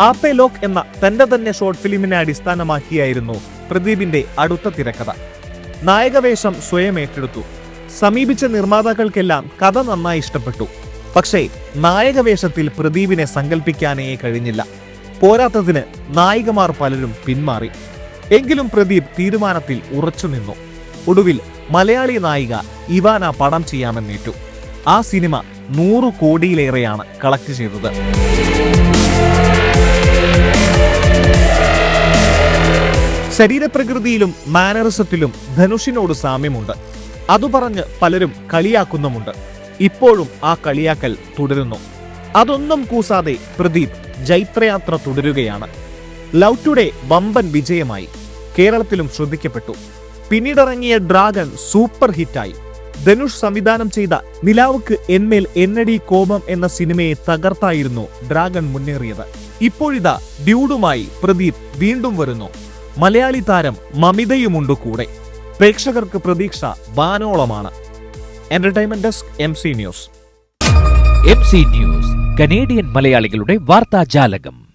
ആപ്പേ lock എന്ന തന്റെ തന്നെ ഷോർട്ട് ഫിലിമിനെ അടിസ്ഥാനമാക്കിയായിരുന്നു പ്രദീപിന്റെ അടുത്ത തിരക്കഥ. നായകവേഷം സ്വയം ഏറ്റെടുത്തു. സമീപിച്ച നിർമ്മാതാക്കൾക്കെല്ലാം കഥ നന്നായി ഇഷ്ടപ്പെട്ടു. പക്ഷേ നായകവേഷത്തിൽ പ്രദീപിനെ സങ്കല്പിക്കാനേ കഴിഞ്ഞില്ല. പോരാത്തതിന് നായികമാർ പലരും പിന്മാറി. എങ്കിലും പ്രദീപ് തീരുമാനത്തിൽ ഉറച്ചുനിന്നു ഒടുവിൽ മലയാളി നായിക ഇവാന പടം ചെയ്യാമെന്നേറ്റു. ആ സിനിമ നൂറു കോടിയിലേറെയാണ് കളക്ട് ചെയ്തത്. ശരീരപ്രകൃതിയിലും മാനറിസത്തിലും ധനുഷിനോട് സാമ്യമുണ്ട്. അതു പറഞ്ഞ് പലരും കളിയാക്കുന്നുമുണ്ട്. ഇപ്പോഴും ആ കളിയാക്കൽ തുടരുന്നു. അതൊന്നും കൂസാതെ പ്രദീപ് ജൈത്രയാത്ര തുടരുകയാണ്. ലവ് ടുഡേ വമ്പൻ വിജയമായി. കേരളത്തിലും ശ്രദ്ധിക്കപ്പെട്ടു. പിന്നീടിറങ്ങിയ ഡ്രാഗൺ സൂപ്പർ ഹിറ്റായി. ധനുഷ് സംവിധാനം ചെയ്ത നിലാവുക്ക് എന്മേൽ എന്നടി കോപം എന്ന സിനിമയെ തകർത്തായിരുന്നു ഡ്രാഗൺ മുന്നേറിയത്. ഇപ്പോഴിതാ ഡ്യൂഡുമായി പ്രദീപ് വീണ്ടും വരുന്നു. മലയാളി താരം മമിതയുമുണ്ട് കൂടെ. പ്രേക്ഷകർക്ക് പ്രതീക്ഷ വാനോളമാണ്. Entertainment desk M C news M C news Canadian മലയാളികളുടെ വാർത്താജാലകം.